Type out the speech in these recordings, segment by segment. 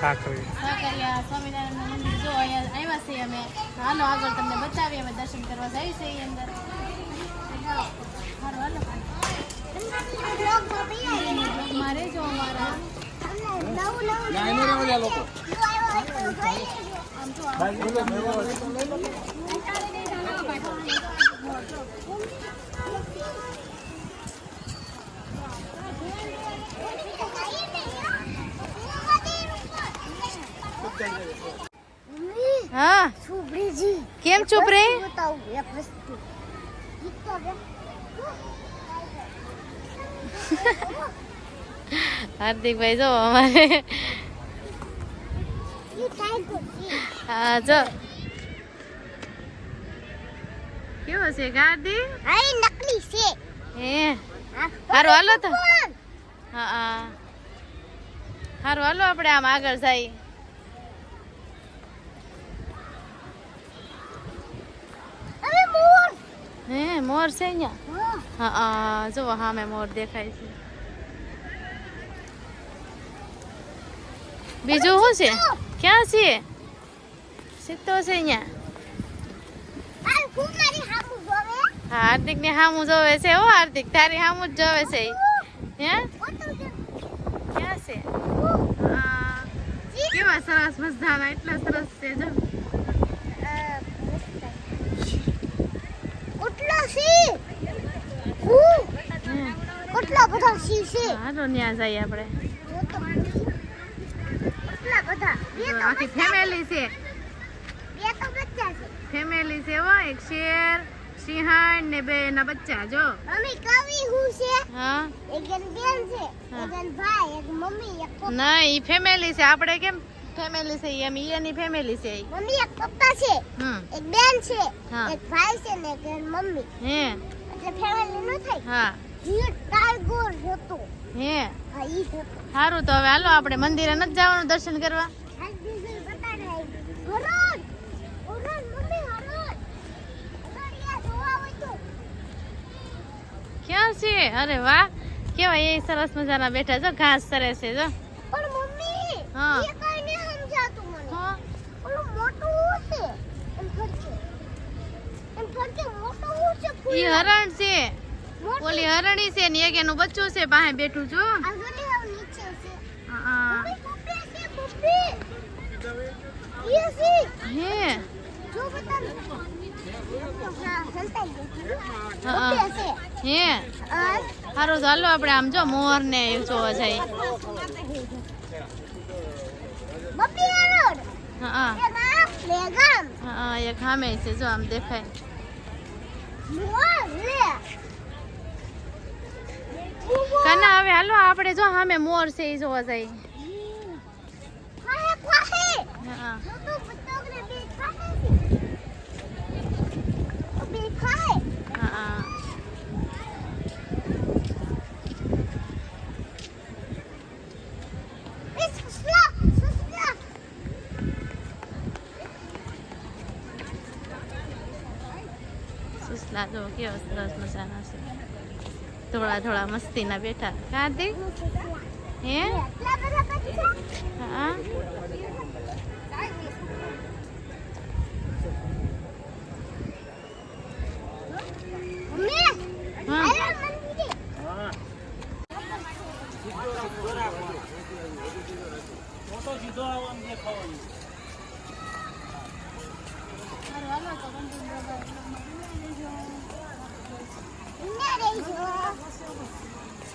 સાકરી સાકરિયા સ્વામિનારાયણનું મંદિર જો અહીંયા આવ્યા છે અમે. હાલો આગળ તમને બતાવીએ અમે દર્શન કરવા જઈએ છે એ અંદર. હાલો હાલો. મારે જો અમારા. આમ જો આમ હા કેમ ચૂપ રે. હાર્દિકભાઈ જો અમારે. હા જો. કેવો છે ગાડી નકલી છે. હે? હારું હાલો તો. હા હા. હારું હાલો આપણે આમ આગળ જઈએ અરે મોર મોર છે અહીંયા હા. હા મેં મોર દેખાય છે. બીજું શું છે? ક્યાં છે? સીતો છે અહીંયા હા હાર્દિક ને હામું જોવે? છે હો હાર્દિક તારી હામું જ જોવે છે. હે. ક્યાં છે. કેવા સરસ મજાના એટલા સરસ છે જો. સી છે હાલો ને બે બચ્ચા જો મમ્મી કવિ મમ્મી એક ના છે, આપણે કેમ ફેમિલી છે એમ એની ફેમિલી છે મમ્મી એક પપ્પા છે એક બેન છે એક ભાઈ છે ને એક મમ્મી. હે. એટલે ફેમિલી નો થાય. હા. જીવ ટાઈગર હતો. હે. હા ઈ હતો. સારું તો હવે હાલો આપણે મંદિરે ન જવાનું દર્શન કરવા? ક્યાં છે? અરે વાહ. કેવા એ સરસ મજાના બેઠા છો ઘાસ સરે છે જો. પણ મમ્મી હા. એ કઈ નહીં સમજાતું મને હા ઓલું મોટું હું છે એમ ફરકે એમ ફરકે મોટું હું છે ફૂલ ઈ હરણ છે. ઓલી હરણી છે ને એક એનું બચ્ચું છે પાસે બેઠું જો છે. હા હે. હા? હા હે. સારું ચાલો આપણે આમ જો મોર ને જોવા જાય હા હા. એક સામે છે જો આમ દેખાય. કાના હવે હાલો આપણે જો સામે મોર છે એ જોવા જાય. હા હા. સુસલા જો કેવા સરસ મજાના છે થોડા થોડા મસ્તીના બેઠા કાર્તિક હે એટલા બધા બચ્ચા હા મમ્મી હા અરે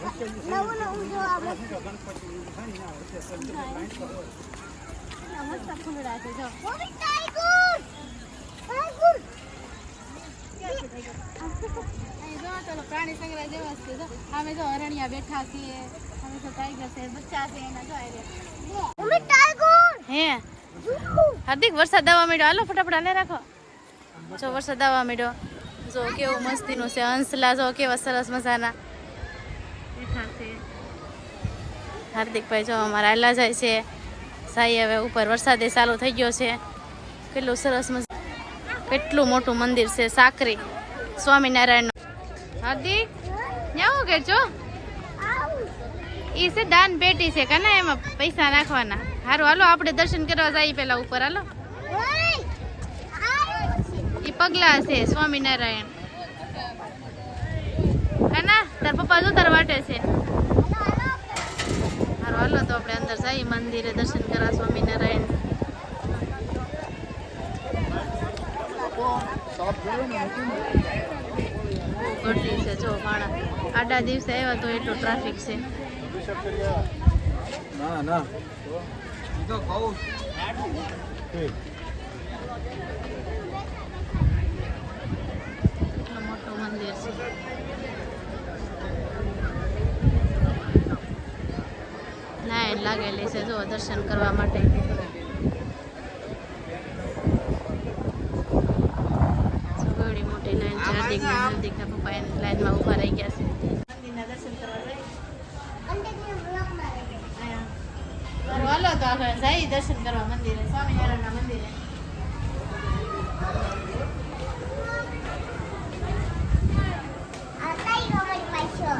નવું જોવા મસ્ત તો પ્રાણી સંગ્રહ જેવા છે અમે જો અરણ્યા બેઠા છીએ અમે તો ટાઈગર છે બચ્ચા છે એના જો ટાઈગર હે. હાર્દિક, વરસાદ આવવા માંડ્યો. હાલો, ફટાફટ હાલે રાખો. જો, વરસાદ આવવા માંડ્યો. જો, કેવું મસ્તીનું છે, હંસલા, જો, કેવા સરસ મજાના બેઠા છે હાર્દિકભાઈ જો અમારા આલા જાય છે. સાઈ હવે ઉપર વરસાદે ચાલુ થઈ ગયો છે. કેટલું સરસ મજા કેટલું મોટું મંદિર છે, સાકરી. સ્વામિનારાયણ હાર્દિક ક્યાં હું કરજો એ છે દાન પેટી છે કને એમાં પૈસા નાખવાના. સારું હાલો, આપણે દર્શન કરવા જઈએ પેલા ઉપર, હાલો. એ પગલા છે, સ્વામિનારાયણ. કાના, તાર પપ્પા જો તાર વાટે છે. હારું હાલો તો આપણે અંદર જઈએ મંદિરે દર્શન કરા સ્વામિનારાયણ. ગરદી છે જો માણા આડા દિવસે આવ્યા તો એટલો ટ્રાફિક છે. ના ના. તો કહું એટલું મોટું મંદિર છે લાઈન લાગેલી છે જો દર્શન કરવા માટે. લાઈન છે હાર્દિકના હાર્દિકના પપ્પા એની લાઈનમાં ઊભા રહી ગયા છે. મંદિરના દર્શન કરવા જાય. હાલો તો આગળ જઈએ દર્શન કરવા મંદિરે સ્વામિનારાયણના મંદિરે આ કઈ રમત પાછો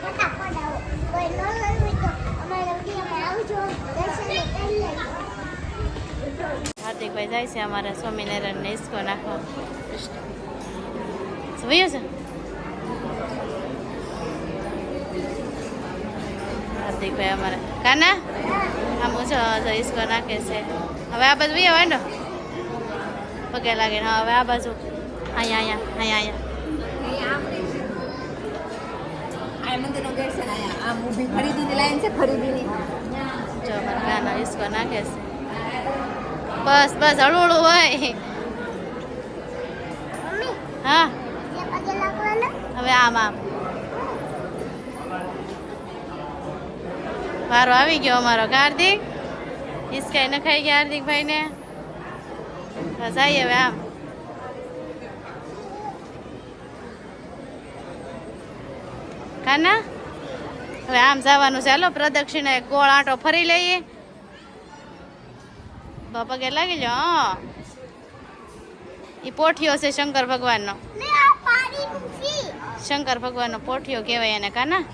ફટાફટ આવો કોઈ ન હોય તો અમારા વિડીયોમાં આવજો દર્શન કરી લેજો હાર્દિકભાઈ જાય છે અમારા સ્વામિનારાયણને હિસકો નાખવા જોયું છે હાર્દિકભાઈ અમારા કાના આમ ઓછો હિસકો નાખે છે હવે આ બાજુ વિયો વાંડો પગે લાગે હા હવે આ બાજુ અહીંયા અહીંયા અહીંયા અહીંયા ને ખરીદીની લાઈન છે ખરીદીની જો કાના હિસકો નાખે છે બસ બસ હળવું હળવું હોય. હા. હવે આમ આમ. મારો આવી ગયો અમારો હાર્દિક? હિસકાઈ નખાઈ ગયા હાર્દિકભાઈ ને જઈએ હવે આમ. કાના? હવે આમ જવાનું છે. હાલો પ્રદક્ષિણા ગોળ આંટો ફરી લઈએ. બા પગે લાગી જાઓ એ પોઠિયો છે શંકર ભગવાનનો. શંકર ભગવાનનો પોઠિયો કહેવાય એને કાના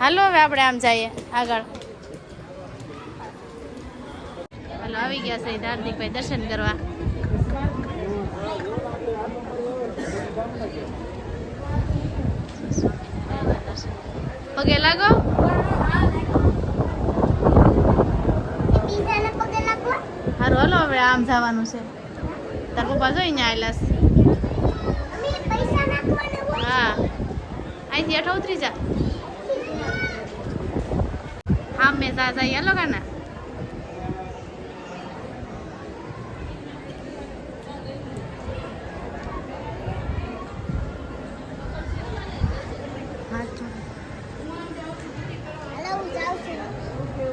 હાલો હવે આપણે આમ જઈએ આગળ. હાલો આવી ગયા છે હાર્દિકભાઈ દર્શન કરવા. પગે લાગો? હારું આમ જવાનું છે. તાર પપ્પા જોઈ ને હોય હા. અહીંથી હેઠ ઉતરી જા. હા મેં જા જઈએ, હાલો કાના હાથ જોડો. હાલો હું જાઉં છું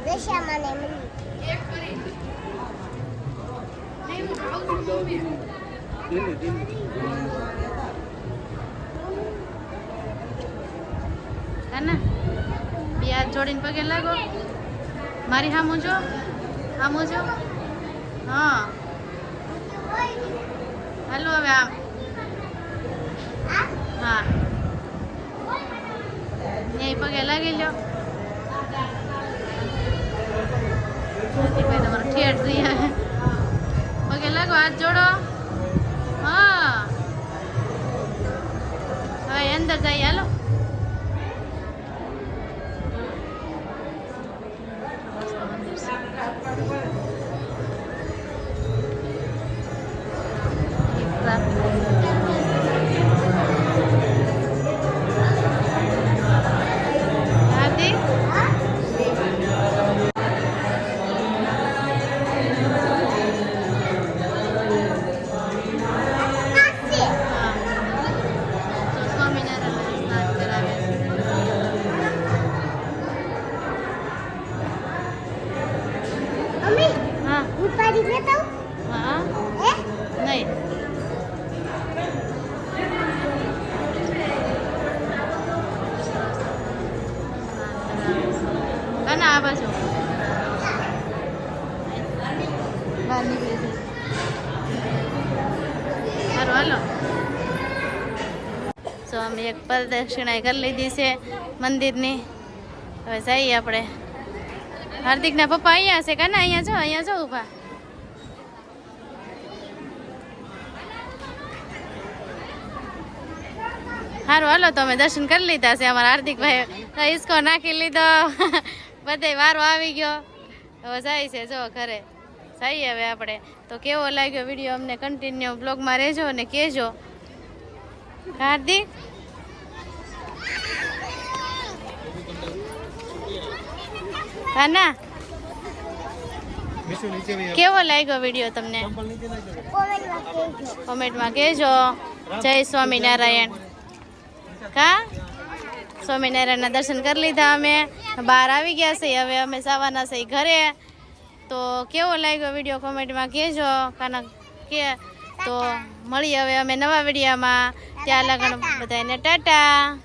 દશામાં ને મમ્મી કાના જોડીને પગે લાગો. મારી હામું જો. હામું જો. હા. હાલો હવે આમ. હા. ન્યાય પગે લાગી ભાઈ તમારો ઠેઠ જઈ પગે લાગો, હાથ જોડો. હા. હવે અંદર જઈએ હાલો. પાડી લેતા હા? હે. નહીં. કાના આ બાજુ. બહાર નીકળી છે. સારું હાલો. તો અમે એક પ્રદક્ષિણા કરી લીધી છે મંદિરની. હવે જઈએ આપણે. હાર્દિકના પપ્પા અહીંયા છે કાના અહીંયા છો અહીંયા જો ઊભા. સારું હાલો તો અમે દર્શન કરી લીધા છે અમારા હાર્દિકભાઈ ઈસકો નાખી લીધો. બધે વારો આવી ગયો. હવે જાય છે જો ઘરે. જઈએ હવે આપણે. તો કેવો લાગ્યો વીડિયો અમને કન્ટિન્યુ બ્લોગમાં રહેજો અને કહેજો. હાર્દિક? કાના આવ. કેવો લાગ્યો વીડિયો તમને? કોમેન્ટમાં કહેજો. જય સ્વામિનારાયણ. કા? સ્વામિનારાયણના દર્શન કરી લીધા અમે. બહાર આવી ગયા છીએ હવે અમે જવાના છીએ ઘરે. તો કેવો લાગ્યો વીડિયો કોમેન્ટમાં કહેજો. કાના કે તો મળીએ હવે અમે નવા વિડીયામાં. ત્યાં લગણ બધાને ટાટા.